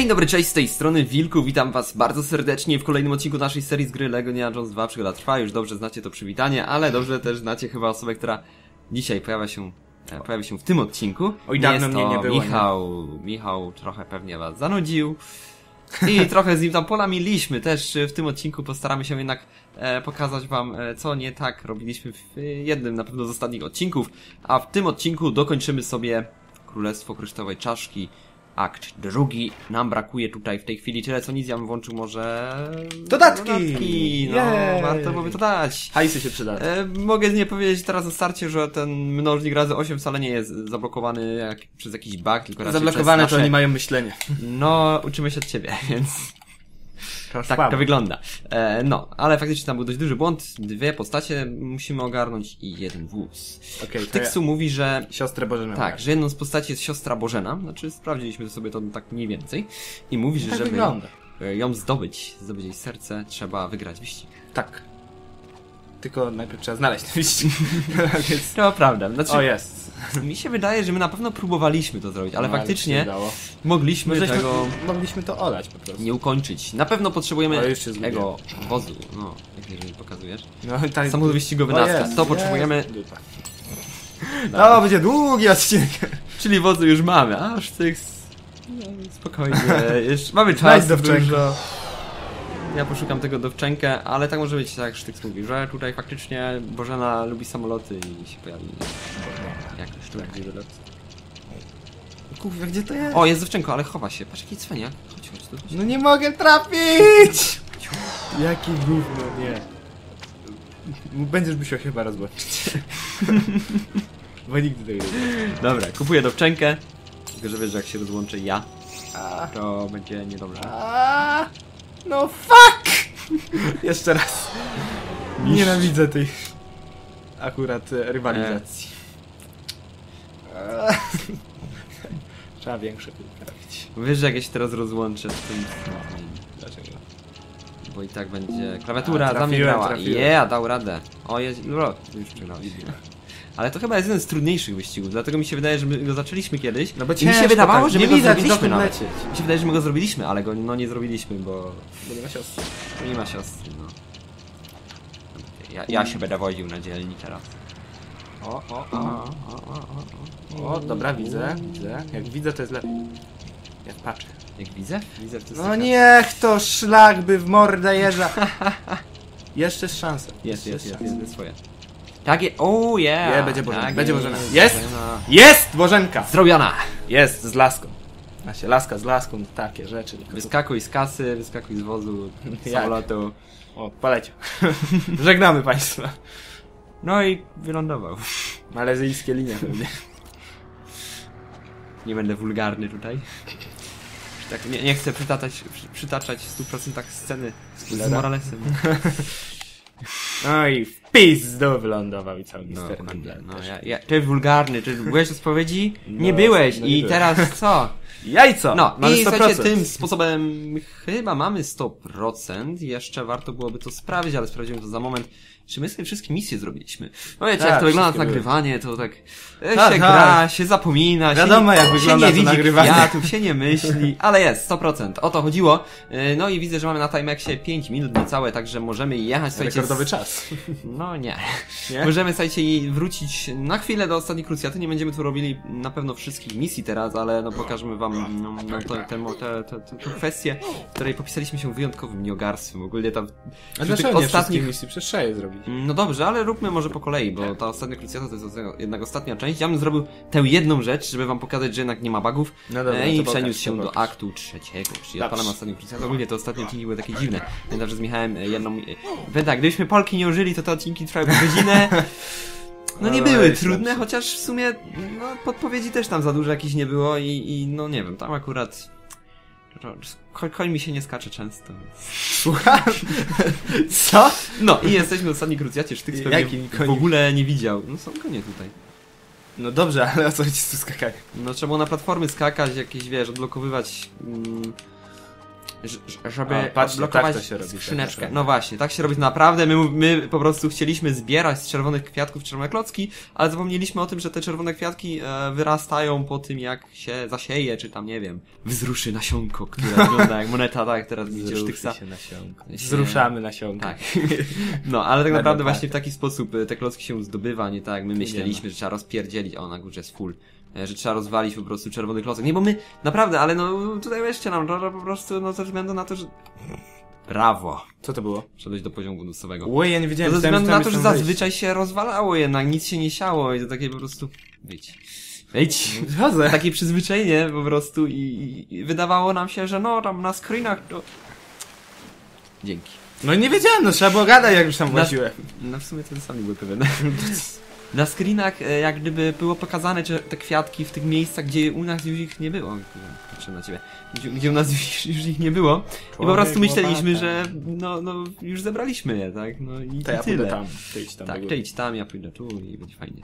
Dzień dobry, cześć, z tej strony Wilku, witam was bardzo serdecznie w kolejnym odcinku naszej serii z gry LEGO Indiana Jones 2 Przygoda trwa, już dobrze znacie to przywitanie, ale dobrze też znacie chyba osobę, która dzisiaj pojawia się, e, pojawi się w tym odcinku. Oj, dawno Jest mnie nie było, nie? Michał, Michał trochę pewnie was zanudził i trochę z nim tam polamiliśmy też e, w tym odcinku, postaramy się jednak e, pokazać wam, e, co nie tak robiliśmy w e, jednym na pewno z ostatnich odcinków, a w tym odcinku dokończymy sobie Królestwo Kryształowej Czaszki, akt drugi. Nam brakuje tutaj w tej chwili tyle, co nic, ja bym włączył może... Dodatki! Dodatki, no, Jej! warto byłoby to dać. Hajsy się przyda. E, mogę nie powiedzieć teraz na starcie, że ten mnożnik razy 8 wcale nie jest zablokowany jak, przez jakiś bug, tylko raczej Zablokowane przez to nasze... oni mają myślenie. No, uczymy się od ciebie, więc tak to wygląda. E, no, ale faktycznie tam był dość duży błąd. Dwie postacie musimy ogarnąć i jeden wóz. To Tyksu mówi, że ja. Siostrę Bożenę. tak, że jedną z postaci jest siostra Bożena, znaczy sprawdziliśmy sobie to tak mniej więcej i mówi, że Tak żeby wygląda. e, ją zdobyć, zdobyć jej serce, trzeba wygrać wyścig. Tak. Tylko najpierw trzeba znaleźć ten wyścig. Więc... To prawda, znaczy O, jest. mi się wydaje, że my na pewno próbowaliśmy to zrobić, ale No, faktycznie udało. mogliśmy tego Mogliśmy to olać po prostu. nie ukończyć. Na pewno potrzebujemy Ale tego wozu, no, jak jeżeli pokazujesz. No, tak... Samochód wyścigowy jest, to jest. potrzebujemy, Dupa. No, będzie długi odcinek. czyli wozu już mamy, a sztyk no, spokojnie, jeszcze mamy Znajdź czas dowczenkę. dużo. Ja poszukam tego dowczenkę, ale tak może być, tak jak Sztyk mówi, że tutaj faktycznie Bożena lubi samoloty i się pojawi jakoś tu. Kurwa, gdzie to jest? O, jest dowczenko, ale chowa się, patrz jaki cwaniak. Chodź, chodź, tu, chodź. No nie mogę trafić! Jaki gówno, nie. Będziesz musiał chyba rozłączyć. Bo nigdy tego nie. Dobra, kupuję dowczenkę, tylko że wiesz, że jak się rozłączę ja, to będzie niedobrze. No fuck! Jeszcze raz. Nienawidzę tej akurat e, rywalizacji. A. Trzeba większe wyprawić. Wiesz, że jak ja się teraz rozłączę z tym... Dlaczego? Bo i tak będzie klawiatura A, za mnie trafiłem, grała. trafiłem. Yeah, dał radę. O, jest... No, już przegrałeś. Ale to chyba jest jeden z trudniejszych wyścigów, dlatego mi się wydaje, że my go zaczęliśmy kiedyś. No bo I mi się wydawało, tak, że nie my go widać, zrobiliśmy nawet. lecieć. Mi się wydaje, że my go zrobiliśmy, ale go no nie zrobiliśmy, bo Bo nie ma siostry. nie ma siostry, no. Ja, ja się będę woził na dzielni teraz. O, o, o, o, o, o, o, dobra, widzę, widzę. Jak widzę, to jest lepiej. Jak patrzę. Jak widzę? Widzę, to jest No taka- niech to szlak by w mordę jeża. Jeszcze jest szansa. Jest, jest, jest, szansa. jest swoje. Tak jest, oh yeah! Nie, będzie Bożena, tak będzie Bożena. Jest! Jest? Bożena. Jest! Bożenka! Zrobiona! Jest, z laską. Znaczy, laska z laską, takie rzeczy. Wyskakuj z kasy, wyskakuj z wozu, z samolotu. O, poleciał. Żegnamy Państwa. No i wylądował. Malezyjskie linie pewnie. Nie będę wulgarny tutaj. Tak, nie, nie chcę przytaczać, przy, przytaczać w 100% sceny z Spoilera? Moralesem. No i w pizdu wylądował i cały No, dokładnie. plan no ja, ja, ty wulgarny, czy byłeś w spowiedzi? Nie No, byłeś no nie i byłem. teraz co? Jajco! No Mamy i 100%. słuchajcie, tym sposobem chyba mamy 100%. Jeszcze warto byłoby to sprawdzić, ale sprawdzimy to za moment. Czy my sobie wszystkie misje zrobiliśmy? No wiecie, Tak, jak to wygląda nagrywanie, to tak e, Tak, się tak. gra, się zapomina, Wiadomo, się, jak się wygląda nie to widzi kwiatów, się nie myśli, ale jest, 100%. O to chodziło. E, No i widzę, że mamy na Timexie 5 minut niecałe, także możemy jechać, słuchajcie, Rekordowy czas. no nie. Nie? Możemy, słuchajcie, wrócić na chwilę do ostatniej krucjaty. Nie będziemy tu robili na pewno wszystkich misji teraz, ale no pokażemy wam no, no, te, te, te, te, te kwestie, w której popisaliśmy się wyjątkowym nieogarstwem. Ogólnie tam A dlaczego nie ostatnich... misji przez szeje No dobrze, ale róbmy może po kolei, bo ta ostatnia krucjata to jest jednak ostatnia część. Ja bym zrobił tę jedną rzecz, żeby wam pokazać, że jednak nie ma bugów No dobra, e, i przeniósł się do aktu trzeciego, czyli odpalam ostatnią krucjatę. Ogólnie te ostatnie odcinki były takie dziwne. Pamiętam, że z Michałem e, jedną... e, Powiem tak, gdybyśmy Polki nie użyli, to te odcinki trwały godzinę. No nie No, były jest trudne, lepsze. chociaż w sumie no, podpowiedzi też tam za dużo jakichś nie było i, i no nie wiem, tam akurat ro- ko- koń mi się nie skacze często. Słucham? Co? No i jesteśmy w ostatniej krucjacie, Sztyks pewnie Jakim w ogóle nie widział. No są konie tutaj. No dobrze, ale o co chodzi z tu skakaniem? No trzeba było na platformy skakać, jakieś wiesz, odblokowywać mm, żeby A, odblokować tak to się robi, tak skrzyneczkę. naprawdę. no właśnie, tak się robi naprawdę. My, my po prostu chcieliśmy zbierać z czerwonych kwiatków czerwone klocki, ale zapomnieliśmy o tym, że te czerwone kwiatki e, wyrastają po tym, jak się zasieje, czy tam, nie wiem, wzruszy nasionko, które wygląda jak moneta, tak jak teraz widzicie nasionko. Się- Wzruszamy nasionko. Tak. No, ale tak naprawdę tak. właśnie w taki sposób e, te klocki się zdobywa, nie tak jak my myśleliśmy, że trzeba rozpierdzielić, o na górze jest full, że trzeba rozwalić po prostu czerwony klocek. Nie, bo my, naprawdę, ale no tutaj weźcie nam, że po prostu, no ze względu na to, że... Brawo! Co to było? Szedłeś do poziomu bonusowego. Oj, ja nie To wiedziałem, ze myślałem, względu na to, że zazwyczaj się rozwalało jednak, nic się nie siało i to takie po prostu... Wyjdź. Wyjdź! wejście. Chodzę. Takie przyzwyczajenie po prostu i, i, i wydawało nam się, że no tam na screenach to... Dzięki. No nie wiedziałem, no trzeba było gadać, jak już tam Na- łaziłem. No w sumie to sam nie były pewien. Na screenach e, jak gdyby było pokazane te kwiatki w tych miejscach, gdzie u nas już ich nie było. Patrzę na ciebie. Gdzie, gdzie u nas już, już ich nie było. I po prostu myśleliśmy, że no, no już zebraliśmy je, tak? No i, To i ja tyle. pójdę tam, ty idź tam. Tak, ty góry. idź tam, ja pójdę tu i będzie fajnie.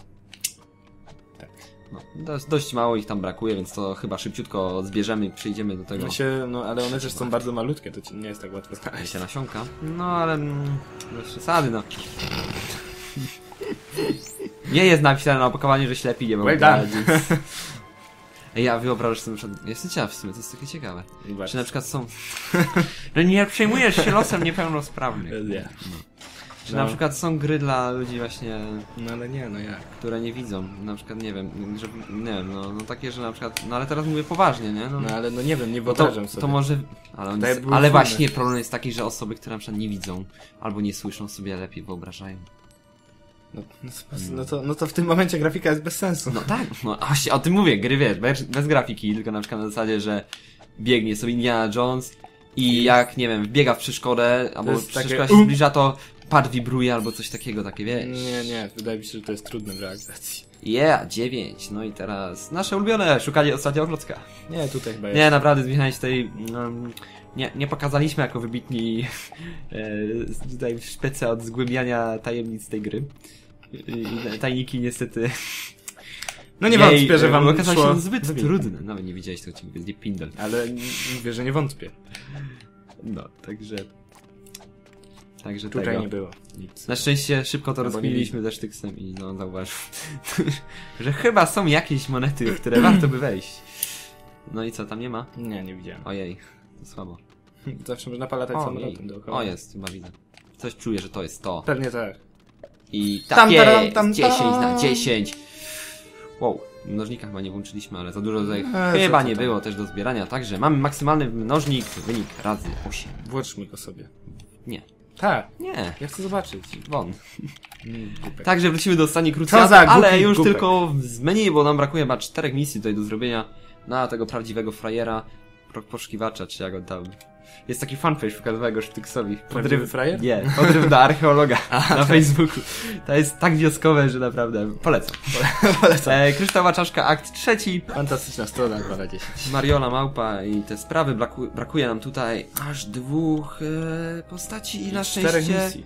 Tak. No, dość, dość mało ich tam brakuje, więc to chyba szybciutko zbierzemy i przyjdziemy do tego. No się, no ale one też są bardzo malutkie, to ci nie jest tak łatwo znaleźć. się nasionka. No ale mm, bez przesady, no. Nie jest napisane na opakowaniu, że ślepi nie mogą Well. Ej, ja wyobrażasz sobie, że jestem ciekaw w sumie, to jest takie ciekawe. Czy na przykład są... No nie przejmujesz się losem niepełnosprawnych. Nie. Czy No. na przykład są gry dla ludzi właśnie, No ale nie, no jak? które nie widzą. Na przykład, nie wiem, że, nie wiem, no, no takie, że na przykład... No ale teraz mówię poważnie, nie? No, No ale no nie wiem, nie no to, wyobrażam sobie. to może... Ale, ale właśnie problem jest taki, że osoby, które na przykład nie widzą albo nie słyszą sobie lepiej wyobrażają. No, no, to- no, to, no to w tym momencie grafika jest bez sensu. No tak, no właśnie o tym mówię, gry wiesz, bez, bez grafiki, tylko na przykład na zasadzie, że biegnie sobie Indiana Jones i jak, nie wiem, biega w przeszkodę, albo jest takie przeszkoda się zbliża, to pad wibruje albo coś takiego, takie wiesz. Nie, nie, wydaje mi się, że to jest trudne w realizacji. Yeah, 9, no i teraz nasze ulubione, szukanie ostatniego klocka. Nie, tutaj chyba jest. Nie, naprawdę, z Michałem tutaj um, nie, nie pokazaliśmy jako wybitni e, tutaj szpecy od zgłębiania tajemnic tej gry. Tajniki niestety No nie Jej, wątpię, że wam okazało szło się zbyt wybitnie. trudne. Nawet nie widziałeś tego odcinka, jest nie pindel. Ale mówię, że nie wątpię. No, także... Także Tutaj tego. nie było nic. Na szczęście szybko to rozkminiliśmy ze Sztyksem i no zauważył, że chyba są jakieś monety, w które warto by wejść. No i co, tam nie ma? Nie, nie widziałem. Ojej, to słabo. Zawsze można palatać Ojej. samolotem dookoła. O jest, chyba widzę. Coś czuję, że to jest to. Pewnie tak. I tak jest, tam, 10 na tam. 10. Wow, mnożnika chyba nie włączyliśmy, ale za dużo tutaj E, chyba nie było też do zbierania. Także mamy maksymalny mnożnik, wynik razy 8. Włączmy go sobie. Nie, Tak, nie, ja chcę zobaczyć. won. Mm. Także wrócimy do za głupi ale już głupek. tylko z menu, bo nam brakuje chyba czterech misji tutaj do zrobienia na tego prawdziwego frajera, poszukiwacza, czy jak on tam... Jest taki fanpage pokazywego Sztyksowi. Prawdziwy frajer? Nie, podryw do archeologa na Facebooku. To jest tak wioskowe, że naprawdę polecam. Polecam. E, kryształowa czaszka, akt trzeci. Fantastyczna strona, 2 na 10. Mariola Małpa i te sprawy. Braku, brakuje nam tutaj aż dwóch e, postaci i na Czterech szczęście... misji.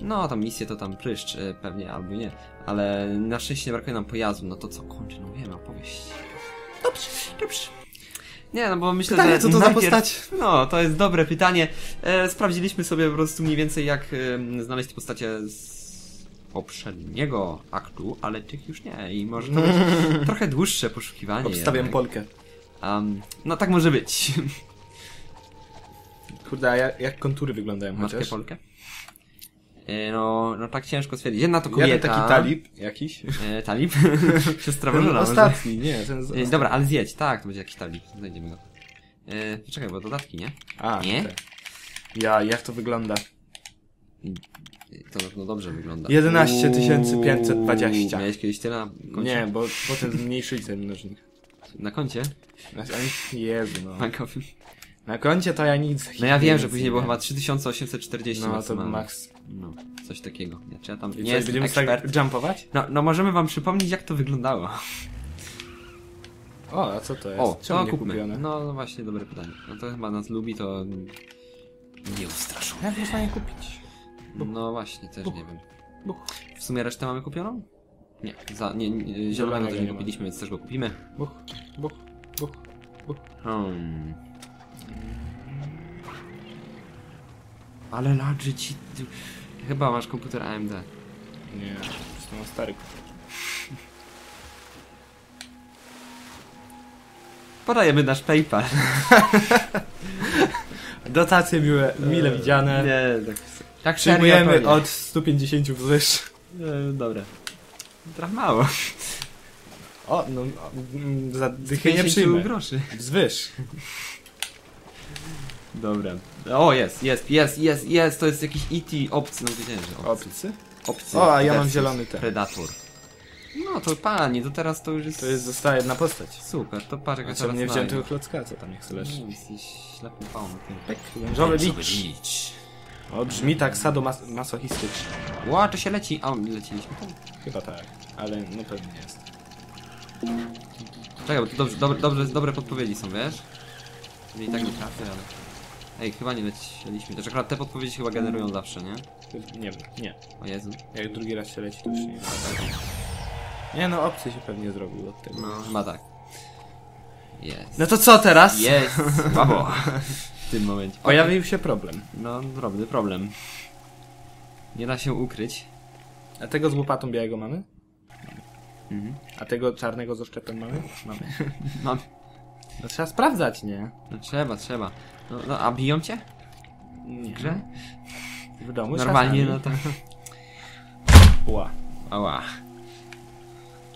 No, tam misję to tam pryszcz e, pewnie, albo nie. Ale na szczęście nie brakuje nam pojazdu. No to co kończy? No wiemy, opowieść. Dobrze, dobrze. Nie, no bo myślę, Pytanie, że co to za najpierw- postać? No, to jest dobre pytanie. E, sprawdziliśmy sobie po prostu mniej więcej jak e, znaleźć te postacie z poprzedniego aktu, ale tych już nie i może to być trochę dłuższe poszukiwanie. Obstawiam jednak. Polkę. Um, no tak może być. Kurde, a jak, jak kontury wyglądają Matkę chociaż? Polkę? E, no, no tak ciężko stwierdzić. Jedna to Jeden kobieta. taki talib jakiś. E, talib? Bożena. może. ostatni, nie, ten z E, dobra, ale zjedź, tak, to będzie jakiś talib. Znajdziemy go. E, czekaj, bo dodatki, nie? A, Nie? tak. Ja, jak to wygląda? To no dobrze wygląda. 11 Uuu, 520. Miałeś kiedyś tyle na koncie? Nie, bo potem zmniejszyli ten mnożnik. Na koncie? Na, Jezu, no. Bankowym. Na koncie to ja nic. No ja wiem, że później nie było chyba 3840 No to maksymalnie. max. No, coś takiego. Znaczy ja tam I nie co, jestem będziemy ekspert. tak jumpować? No, no możemy wam przypomnieć jak to wyglądało. O, a co to jest? O, Czemu to nie kupmy. kupione? No, no właśnie, dobre pytanie. No to chyba nas lubi, to nie ustraszą. Jak można je kupić? No właśnie, też nie wiem. Buch. W sumie resztę mamy kupioną? Nie, za, nie, nie zielonego Zielonego też nie nie ma. kupiliśmy, więc też go kupimy. Buch, buch, buch, buch. Hmm. Ale ladży ci... ty- Chyba masz komputer AMD. Nie, to mam stary. Podajemy nasz PayPal. Dotacje miłe, mile widziane. Nie, tak... Tak Przyjmujemy serio, od 150 wzwyż. E, dobra. Trochę mało. O, no, o, mm, za dychę nie 50 przyjmę. groszy. Wzwyż. Dobra. O, jest, jest, jest, jest, jest, to jest jakiś E.T. obcy, no wiedziałem, że obcy. Obcy? obcy. O, a ja mam versus zielony ten. Predator. No to panie, to teraz to już jest... To jest została jedna postać. Super, to patrz jaka Znaczy, teraz nie wziąłem tego klocka, co tam nie chcesz. Nie, jesteś ślepym pałą. Tak, wężowy licz. O, brzmi tak sadomasochistycznie. Ła, to się leci. A, leciliśmy tam. Chyba tak, ale no pewnie jest. Czekaj, bo to dobrze, dobre, dobrze, dobre podpowiedzi są, wiesz? Czyli tak nie trafię, ale... Ej, chyba nie lecieliśmy. Też akurat te podpowiedzi chyba generują zawsze, nie? Nie wiem, nie. O Jezu. Jak drugi raz się leci, to już nie wiem. Nie no, obcy się pewnie zrobił od tego. No, chyba tak. Jest. No to co teraz? Jest! Brawo! W tym momencie. Pojawił się problem. No, drobny problem. Nie da się ukryć. A tego z łopatą białego mamy? Mhm. A tego czarnego z oszczepem mamy? Mamy. Mam. No trzeba sprawdzać, nie? No trzeba, trzeba. No, no a biją cię? Nie. W grze? W domu Normalnie, no czasami. to... Ła. Ała.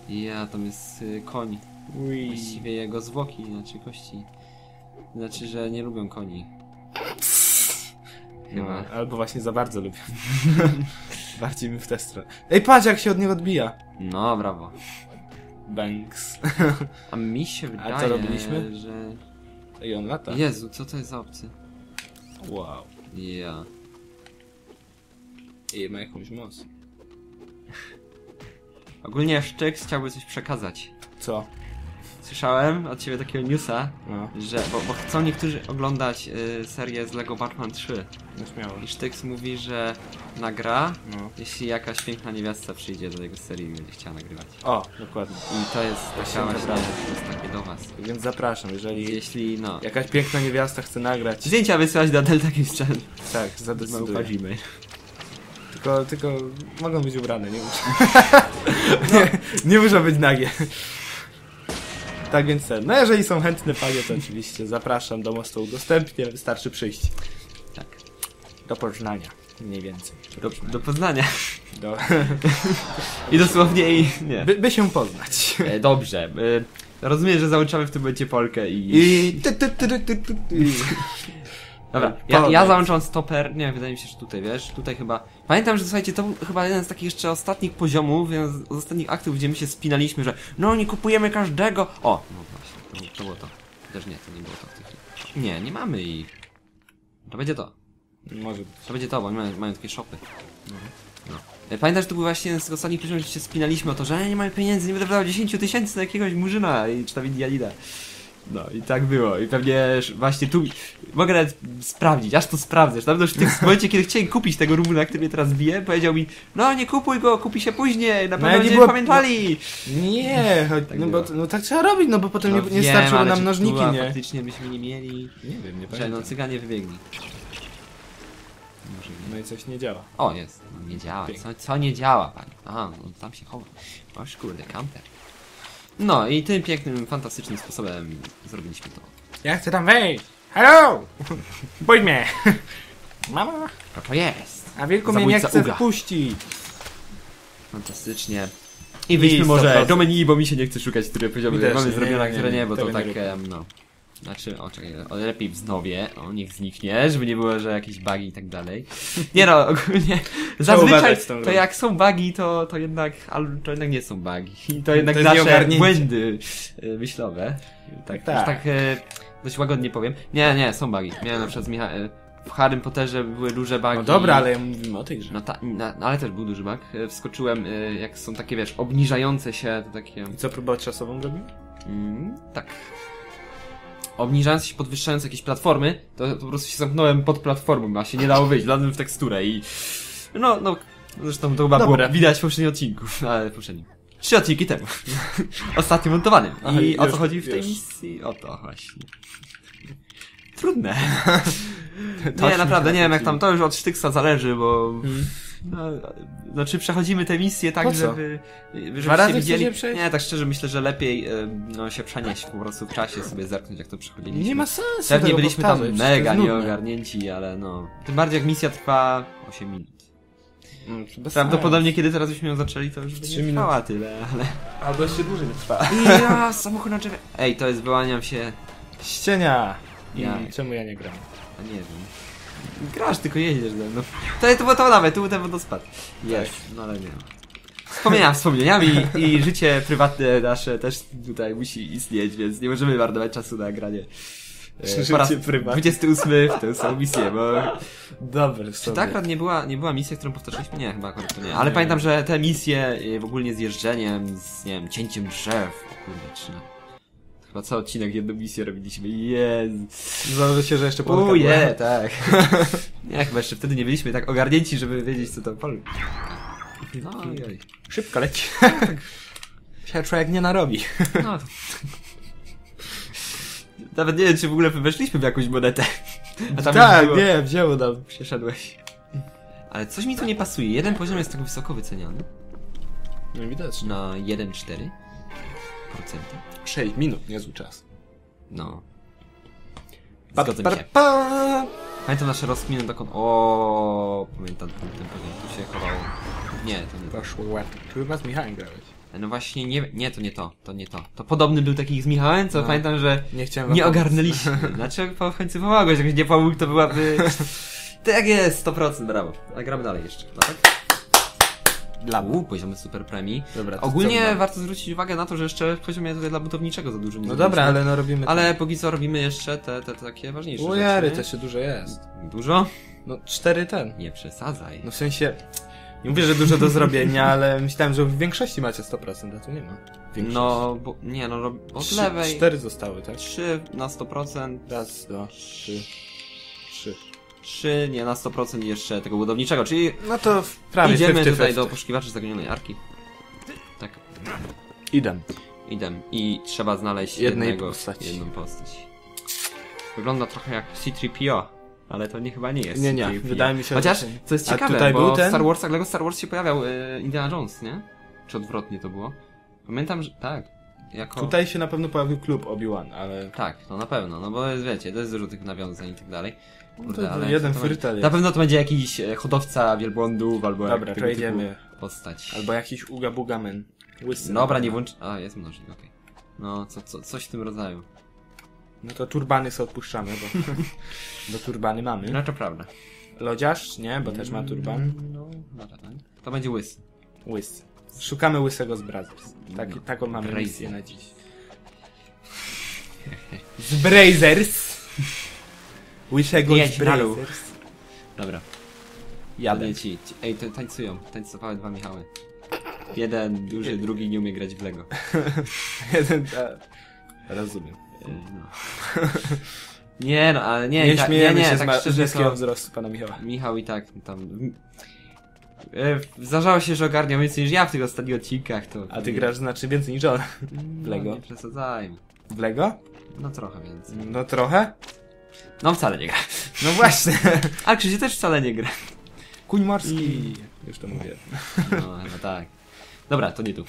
Ja, tam jest y, koń. Ui. Właściwie jego zwłoki, znaczy kości. Znaczy, że nie lubią koni. No, Chyba. albo właśnie za bardzo lubię. Bardziej mi w tę stronę. Ej, patrz jak się od niego odbija. No, brawo. Banks. A mi się wydaje, co robiliśmy? że... I on lata. Jezu, co to jest za obcy? Wow. Ja. I ma jakąś moc. Ogólnie Szczyk chciałby coś przekazać. Co? Słyszałem od ciebie takiego newsa, No, że... Bo, bo chcą niektórzy oglądać y, serię z Lego Batman 3. no śmiało. I Sztyks mówi, że nagra, No. jeśli jakaś piękna niewiasta przyjdzie do jego serii i będzie chciała nagrywać. O, dokładnie. I to jest taka Właśnie właśnie, to to jest takie do was. Więc zapraszam, jeżeli Jeśli, no... jakaś piękna niewiasta chce nagrać, Zdjęcia wysyłać na Delta Games Channel. tak, zadecyduję. Tylko, tylko mogą być ubrane, nie muszę. nie, nie muszą być nagie. Tak więc ten. No jeżeli są chętne panie, to oczywiście zapraszam do mostu udostępnię, wystarczy przyjść. Tak. Do Poznania, mniej więcej. Do, do Poznania. Do, I dosłownie i... nie. by, by się poznać. E, dobrze. E, rozumiem, że załączamy w tym momencie Polkę i... I... Dobra, ja, ja załączam stoper, nie, wydaje mi się, że tutaj, wiesz, tutaj chyba... Pamiętam, że słuchajcie, to był chyba jeden z takich jeszcze ostatnich poziomów, jeden z ostatnich aktów, gdzie my się spinaliśmy, że no nie kupujemy każdego... O, no właśnie, to, to było to. Też nie, to nie było to w tych... Nie, nie mamy ich. To będzie to. Może być. To będzie to, bo oni mają, mają takie shopy. No. E, Pamiętasz, że to był właśnie jeden z ostatnich poziomów, gdzie się spinaliśmy o to, że nie mamy pieniędzy, nie będę wydał 10 tysięcy na jakiegoś murzyna i czy tam Indianida. No i tak było. I pewnie właśnie tu mogę nawet sprawdzić, aż to sprawdzę. Pewno już w tym momencie, kiedy chciałem kupić tego Rumuna, który mnie teraz bije, powiedział mi, no nie kupuj go, kupi się później, na pewno No, ale nie będziemy było- pamiętali. Nie, choć, Tak no, było. bo, no tak trzeba robić, no bo potem No nie, nie wiem, starczyło nam była nie? faktycznie byśmy nie mieli. Nie wiem, nie Że no pamiętam. cyganie wybiegli. No i coś nie działa. O, jest. Nie działa. Co, co nie działa, pani? A, no tam się chowa. Oż kurde, kamper. No i tym pięknym, fantastycznym sposobem zrobiliśmy to. Ja chcę tam wejść! Hello! Pójdź mnie! Mama! To to jest. A wilku mnie nie chce Uga. wpuścić! Fantastycznie. I wyjdźmy może 100%. do menu, bo mi się nie chce szukać, które poziomy mamy zrobione, a które nie, bo to tak, no. Znaczy, o czekaj, o, lepiej wznowię, o niech zniknie, żeby nie było, że jakieś bugi i tak dalej. Nie no, ogólnie, zazwyczaj to jak są bugi, to, to jednak, to jednak nie są bugi. I to jednak To nasze błędy e, myślowe. Tak, Tak. tak. e, dość łagodnie powiem. Nie, nie, są bugi. Miałem na przykład z Micha e, w Harrym Potterze były duże bugi. No dobra, ale mówimy o tej grze. No, ta, na, no ale też był duży bug. E, Wskoczyłem, jak są takie, wiesz, obniżające się, to takie... I co, próba czasową robił? Mm, tak. Obniżające się, podwyższające jakieś platformy, to, to po prostu się zamknąłem pod platformą, a się nie dało wyjść, wlazłem w teksturę i... No, no, zresztą to chyba Dobra. było widać w poprzednim odcinku, ale w poprzednim. Trzy odcinki temu. Ostatnio montowanym. Aha, I o już- co chodzi w tej już. misji? O to właśnie. trudne. Nie, naprawdę, nie wiem jak tam, to już od Sztyksa zależy, bo... Mhm. No, znaczy przechodzimy te misje tak, żeby... żebyście widzieli... Nie, tak szczerze myślę, że lepiej no, się przenieść po prostu w czasie, sobie zerknąć jak to przechodziliśmy. Nie ma sensu Pewnie tego byliśmy tam mega nieogarnięci, ale no... Tym bardziej jak misja trwa 8 minut. Mm, bez Prawdopodobnie kiedy teraz byśmy ją zaczęli, to już by nie minuty. trwała tyle, ale... Albo jeszcze dłużej nie trwa. I ja, samochód na drzewie. Ej, to jest, wyłaniam się... Ścienia! Ja. I czemu ja nie gram? A nie wiem. Grasz, tylko jedziesz ze mną. To, to było to nawet, tu był ten wodospad. Jest, no ale nie. Wspomnienia wspomnieniami i życie prywatne nasze też tutaj musi istnieć, więc nie możemy marnować czasu na granie. E, Życie po raz prywatne. 28 w tę samą misję, bo... Dobry Czy to akurat nie była, nie była misja, którą powtarzaliśmy? Nie, chyba akurat to nie. Ale Nie. pamiętam, że te misje y, w ogóle z jeżdżeniem, z, nie wiem, cięciem drzew, kurde, czy... Chyba cały odcinek jedną misję robiliśmy, jezu. Założę się, że jeszcze Polka Uje, była. tak. nie, chyba jeszcze wtedy nie byliśmy tak ogarnięci, żeby wiedzieć, co to pol. No. Szybko leci. się człowiek nie narobi. no. to- Nawet nie wiem, czy w ogóle weszliśmy w jakąś monetę. A tam tak, nie, wzięło nam. Przeszedłeś. Ale coś mi tu nie pasuje. Jeden poziom jest tak wysoko wyceniany. No widać. Na 1,4%. 6 minut, niezły czas. No. Pa, Zgodzę pa, się. pa. Pamiętam nasze rozkminy dokąd... O, pamiętam ten, ten poziom. Tu się chowało. Nie, to nie. Poszło ładnie. Tu chyba z Michałem grałeś. No właśnie, nie, nie, to nie to, to nie to. To podobny był taki z Michałem, co No. pamiętam, że Nie chciałem nie ogarnęliśmy. Znaczy, w końcu pomogłeś, jakbyś nie pomógł, to byłaby... Tak jest, 100%, brawo. A gramy dalej jeszcze, chyba, tak? Dla Uuu, poziomy super premii. Dobra, Ogólnie warto zwrócić uwagę na to, że jeszcze w poziomie tutaj dla budowniczego za dużo nie No dobra, ale no robimy Ale póki co robimy jeszcze te, te takie ważniejsze to rzeczy. się dużo jest. Dużo? No cztery ten. Nie przesadzaj. No w sensie... Nie mówię, że dużo do zrobienia, ale myślałem, że w większości macie 100%, a tu nie ma. Większość. No, bo, nie no, rob- od Trzy- lewej Cztery zostały, tak? 3 na 100%, Raz, dwa, trzy, trzy. 3 nie na 100% i jeszcze tego budowniczego, czyli No to w- prawie idziemy 50, tutaj 50. do poszukiwaczy zaginionej arki. Tak, Idę. idę i trzeba znaleźć Jednej jednego, postaci. jedną postać. Wygląda trochę jak C-3PO, ale to nie chyba nie jest Nie, nie, C-3PO. wydaje mi się, Chociaż, że- co jest A ciekawe, tutaj bo był w ten? Star Warsach, Lego Star Wars się pojawiał y, Indiana Jones, nie? Czy odwrotnie to było? Pamiętam, że tak. Jako... Tutaj się na pewno pojawił klub Obi-Wan, ale... Tak, no na pewno, no bo jest, wiecie, to jest dużo tych nawiązań i tak dalej. Kurde, to ale jeden to frytel jest. Na pewno to będzie jakiś e, hodowca wielbłądów albo Dobra, jak to idziemy. postać. Albo jakiś Uga Bugamen. Łysy. Dobra, nie włącz... A, jest mnożnik, okej. No, co, co, coś w tym rodzaju. No to turbany sobie odpuszczamy, bo... bo turbany mamy. No to prawda. Lodziarz? Nie, bo też ma turban. No, dobra, tak. To będzie łysy. Łysy. Szukamy łysego z Brazers. Tak, No. taką mamy misję na dziś. Z Brazers. Dół. Brazers. Dobra. Jadę. Jadę ci. Ej, to tańcują. Tańcowały dwa Michały. Jeden duży, drugi nie umie grać w Lego. Jeden, a... Rozumiem. No. Nie no, ale nie, Nie, tak, nie, śmiejemy nie, się z, tak z szczerze to... wzrostu pana Michała. Michał i tak tam... E, Zdarzało się, że ogarniał więcej niż ja w tych ostatnich odcinkach, to... A ty grasz znaczy więcej niż on. w Lego? Nie przesadzajmy. W Lego? No trochę więcej. No trochę. No wcale nie gra. No właśnie. A Krzysiu też wcale nie gra. Kuń morski. Już to mówię. No, no tak. Dobra, to nie tu.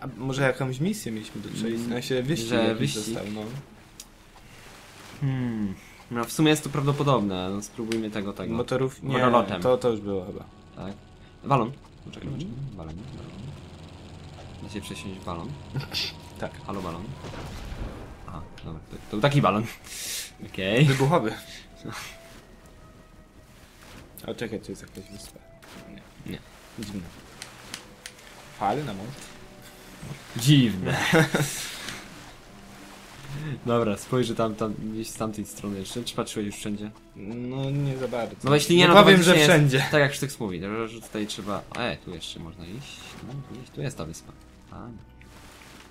A może jakąś misję mieliśmy do przejść? No się wyścig Że wyścig? został, no. Hmm. No w sumie jest to prawdopodobne, no spróbujmy tego, tego. Motorów... Nie, Monolotem. to, to już było chyba. Tak. Balon. Poczekaj, poczekaj. Balon, balon. Da się przesiąść w balon. Tak. Halo balon. Aha, dobra, to, to był taki balon. Okej. Wybuchowy. A czekaj, to jest jakaś wyspa. Nie. Nie. Dziwne. Fale na morzu? Dziwne. Dobra, spojrzę tam, tam, gdzieś z tamtej strony jeszcze. Czy patrzyłeś już wszędzie? No nie za bardzo. No jeśli nie, no to powiem, że faktycznie wszędzie. Jest, tak jak Sztyks mówi, że, że tutaj trzeba... E, tu jeszcze można iść. No, tu jest, tu jest ta wyspa. A,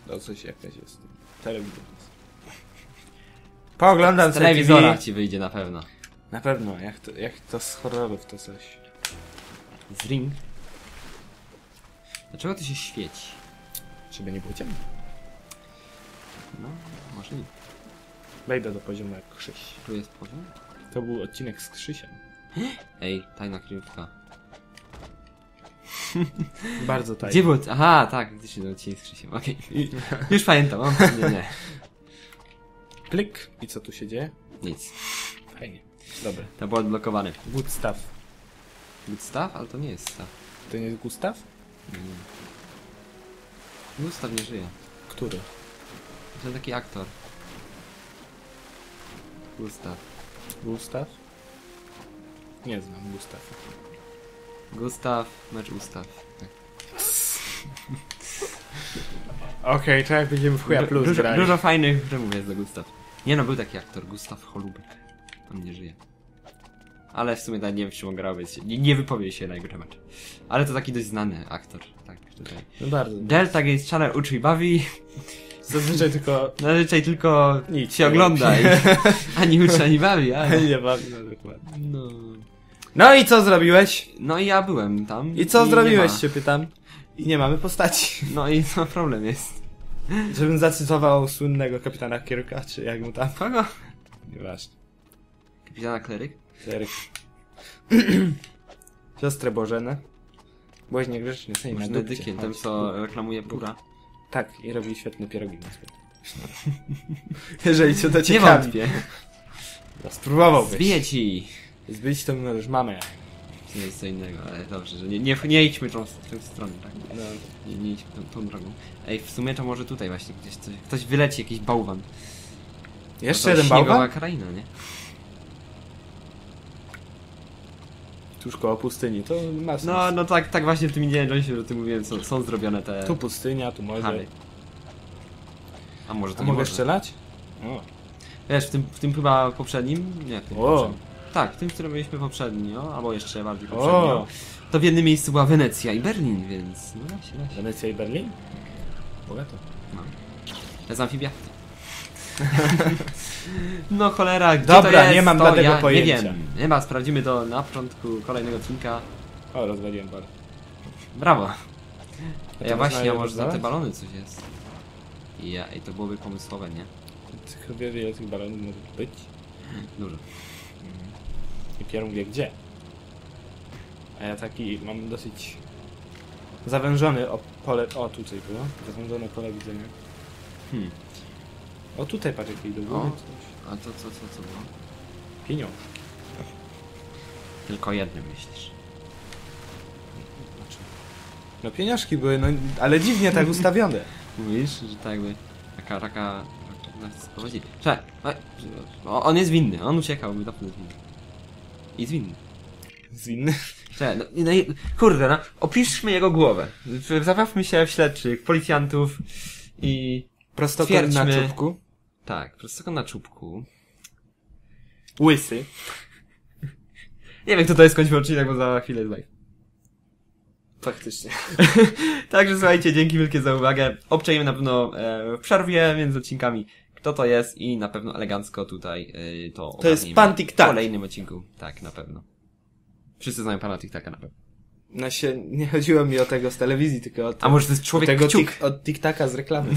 To coś jakaś jest. Telewizor. Pooglądam z sobie telewizora TV. ci wyjdzie na pewno. Na pewno, jak to, jak to z horrorów to coś. Z ring. Dlaczego to się świeci? Żeby nie było ciemno. No, może nie. Wejdę do poziomu jak Krzyś. Tu jest poziom? To był odcinek z Krzysiem. Ej, tajna kryjówka. Bardzo tajny. Gdzie było? Aha, tak, faktycznie do odcinek z Krzysiem, okej. Już pamiętam, mam nie, Klik. I co tu się dzieje? Nic. Fajnie. Dobra. To było odblokowane. Good stuff. Good stuff? Ale to nie jest stuff. To nie jest Gustaw? Nie. Gustaw nie żyje. Który? To taki aktor. Gustaw. Gustaw? Nie znam Gustaw. Gustaw, mecz ustaw. Tak. Okej, to jak będziemy w chuja plus dużo, grali. dużo fajnych wymów jest do Gustaw. Nie no, był taki aktor, Gustaw Holubek. On nie żyje. Ale w sumie nie wiem, czy on grał, więc nie, nie wypowie się na jego temat. Ale to taki dość znany aktor, tak, tutaj. No bardzo. Delta Gates Channel uczy i bawi, Zazwyczaj tylko... zazwyczaj tylko Nic się nie ogląda i ani uczy, ani bawi, ale... Nie bawi, no dokładnie. No. No i co zrobiłeś? no i ja byłem tam. I co nie zrobiłeś, się pytam. I nie mamy postaci. No i co problem jest? Żebym zacytował słynnego kapitana Kirka, czy jak mu tam. Kogo? Nieważne. Kapitana Kleryk? Eryk. Siostrę Bożenę. Byłeś niegrzeczny, sejm Może Dykiem, ten co reklamuje pura. Tak, i robi świetne pierogi na. Jeżeli cię to Nie ciekawi. wątpię. No, spróbowałbyś. Zbiję ci! Zbić to możesz mamę. To jest co innego, ale dobrze, że nie, nie, nie idźmy tą, w tę stronę, tak? No, Nie, nie idźmy tą, tą drogą. Ej, w sumie to może tutaj właśnie gdzieś coś, ktoś wyleci, jakiś bałwan. jeszcze to jeden bałwan? kraina, nie? Tuż koło pustyni, to ma sens. No, no tak, tak właśnie w tym Indiana Jonesie, że ty mówiłem, są, są zrobione te Tu pustynia, tu morze. hary. A może to A nie mogę strzelać? O. Wiesz, w tym, w tym chyba poprzednim, nie, w tym O. poprzednim. Tak, w tym, w którym byliśmy poprzednio, albo jeszcze bardziej O. poprzednio. To w jednym miejscu była Wenecja i Berlin, więc no właśnie, właśnie. Wenecja i Berlin? Bogato. No. To jest amfibia. no cholera, gdzie Dobra, to jest, nie mam to dla tego ja pojęcia. Nie wiem, nie ma, sprawdzimy to na początku kolejnego odcinka. O, rozwaliłem balon. Brawo. A Ja można właśnie, je a może za te balony coś jest. Ja, i to byłoby pomysłowe, nie? Tylko wiesz, ile tych balonów może być? Dużo. I Pierun wie gdzie. A ja taki mam dosyć zawężony o pole... O, tutaj było. Zawężone pole widzenia. Hmm. O, tutaj patrz jakiej do góry O. coś. A to co, co, co było? Pieniądz. Tylko jednym myślisz. Znaczy... No pieniążki były, no ale dziwnie tak ustawione. Mówisz, że tak jakby taka, taka... nas sprowadzi. Czekaj, oj, o, on jest winny, on uciekał, my dawno jest winny. I jest winny. Zwinny. Czekaj, no, no, kurde, no, opiszmy jego głowę. Zabawmy się w śledczych, policjantów i... Prostokąt na czubku. Tak, prostego na czubku. Łysy. Nie wiem, kto to jest, kończymy odcinek, bo za chwilę jest live. Faktycznie. Także słuchajcie, dzięki wielkie za uwagę. Obczajemy na pewno e, w przerwie między odcinkami, kto to jest i na pewno elegancko tutaj e, to To jest pan Tik-Tak. W kolejnym odcinku. Tak, na pewno. Wszyscy znają pana Tiktaka na pewno. No się, nie chodziło mi o tego z telewizji, tylko o, te, A może to jest człowiek tego kciuk? tik, od TikTaka z reklamy.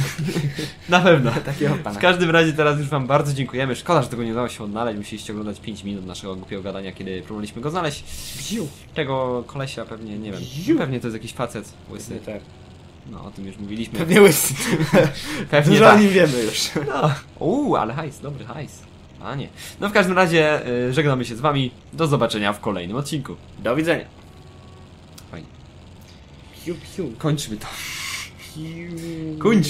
Na pewno. Takiego W pana. każdym razie teraz już wam bardzo dziękujemy. Szkoda, że tego nie udało się odnaleźć. Musieliście oglądać 5 minut naszego głupiego gadania, kiedy próbowaliśmy go znaleźć. Tego kolesia pewnie, nie wiem. Pewnie to jest jakiś facet łysy. Nie tak. No, o tym już mówiliśmy. Pewnie łysy. Pewnie Dużo tak. o nim wiemy już. No. Uuu, ale hajs, dobry hajs. A nie. No w każdym razie y, żegnamy się z wami. Do zobaczenia w kolejnym odcinku. Do widzenia. Fajnie. Piu, piu. Kończmy to. Piu. Kończ.